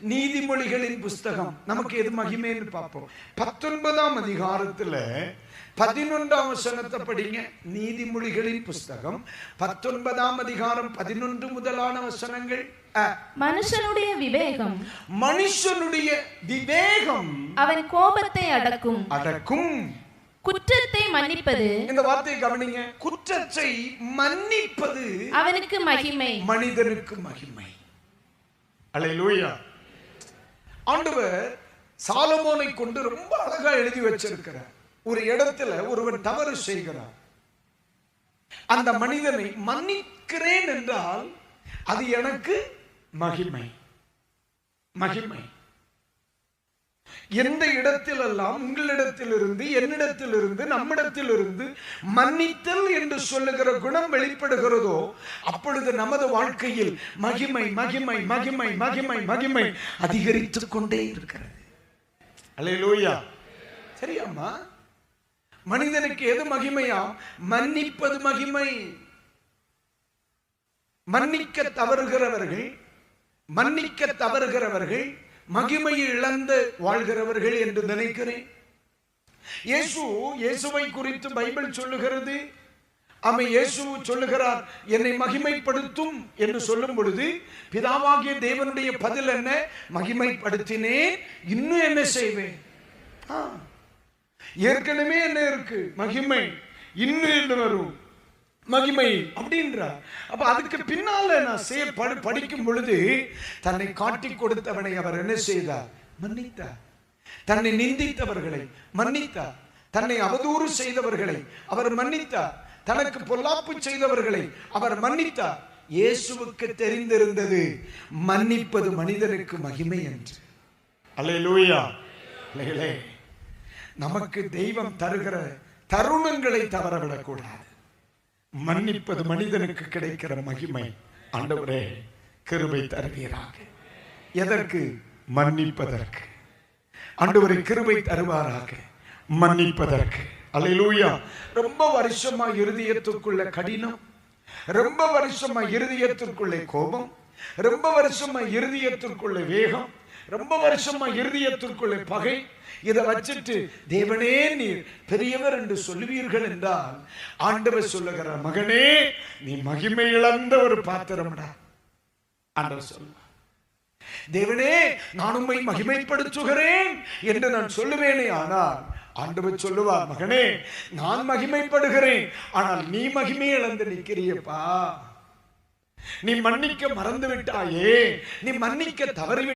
நீதிமொழிகளின் புஸ்தகம். நமக்கு எது மகிமைன்னு பார்ப்போம். பத்தொன்பதாம் அதிகாரத்துல பதினொன்றாம் வசனத்தை படிங்க. நீதிமொழிகளின் புஸ்தகம். பத்தொன்பதாம் அதிகாரம் பதினொன்று முதலான வசனங்கள். மனுஷனுடைய விவேகம். மனுஷனுடைய விவேகம் அவன் கோபத்தை அடக்கும். அடக்கும். குற்றத்தை மன்னிப்பது. இந்த வார்த்தையை கவனிங்க. குற்றத்தை மன்னிப்பது அவனுக்கு மகிமை. மனிதனுக்கு மகிமை. அல்லேலூயா ஆண்டவர் சாலமோனை கொண்டு ரொம்ப அழகா எழுதி வச்சிருக்கிறார். ஒரு இடத்துல ஒருவன் தவறு செய்கிறார் அந்த மனிதனை மன்னிக்கிறேன் என்றால் அது எனக்கு மகிமை. மகிமை. எந்த இடத்திலெல்லாம் உங்களிடத்திலிருந்து என்னிடத்திலிருந்து நம்மிடத்திலிருந்து மன்னித்தல் என்று சொல்லுகிற குணம் வெளிப்படுகிறதோ அப்பொழுது நமது வாழ்க்கையில் மகிமை மகிமை மகிமை மகிமை மகிமை அதிகரித்துக் கொண்டே இருக்கிறது. அல்லேலூயா சரியாம்மா மனிதனுக்கு எது மகிமையா? மன்னிப்பது மகிமை. மன்னிக்க தவறுகிறவர்கள் மன்னிக்க தவறுகிறவர்கள் மகிமையை இழந்து வாழ்கிறவர்கள் என்று நினைக்கிறேன். இயேசு இயேசுவை குறித்து பைபிள் சொல்லுகிறது. அவன் இயேசு சொல்லுகிறார் என்னை மகிமைப்படுத்தும் என்று சொல்லும் பொழுது பிதாவாகிய தேவனுடைய பதில் என்ன? மகிமைப்படுத்தினேன் இன்னும் என்ன செய்வேன்? ஆ, ஏற்கனவே என்ன இருக்கு? மகிமை. இன்னும் என்ன வரும்? மகிமை. அப்படின்றார். அப்ப அதுக்கு பின்னால நான் செய்ய படி- படிக்கும் பொழுது தன்னை காட்டி கொடுத்தவனை அவர் என்ன செய்தார்? மன்னித்தார். தன்னை நிந்தித்தவர்களை மன்னித்தார். தன்னை அவதூறு செய்தவர்களை அவர் மன்னித்தார். தனக்கு பொல்லாப்பு செய்தவர்களை அவர் மன்னித்தார். இயேசுவுக்கு தெரிந்திருந்தது மன்னிப்பது மனிதனுக்கு மகிமை என்று. அல்லேலூயா. அல்லேலே நமக்கு தெய்வம் தருகிற தருணங்களை தவறவிடக்கூடாது. மன்னிப்பது மனிதனுக்கு கிடைக்கிற மகிமை. ஆண்டவரே கிருபை தருவீராக. எதற்கு? மன்னிப்பதற்கு. ஆண்டவரை கிருபை தருவாராக. மன்னிப்பதற்கு. அலையிலூயா. ரொம்ப வருஷமா இருதயத்துக்குள்ள கடினம். ரொம்ப வருஷமா இருதயத்திற்குள்ளே கோபம். ரொம்ப வருஷமா இருதயத்திற்குள்ள வேகம். ரொம்ப வருஷமா இருதயத்திற்குள்ளே பகை. இதை வச்சுட்டு தேவனே நீர் பெரியவர் என்று சொல்லுவீர்கள் என்றால் ஆண்டவர் சொல்லுகிற மகனே நீ மகிமை இழந்த ஒரு பாத்திரம்டா. ஆண்டவர் சொல்லுவார். தேவனே நான் உண்மை மகிமைப்படுத்துகிறேன் என்று நான் சொல்லுவேனே ஆனால் ஆண்டவர் சொல்லுவார் மகனே நான் மகிமைப்படுகிறேன் ஆனால் நீ மகிமை இழந்து நிற்கிறியப்பா. நீ மன்னிக்க மறந்து விட்டாயே நீ மன்னிக்க தவறி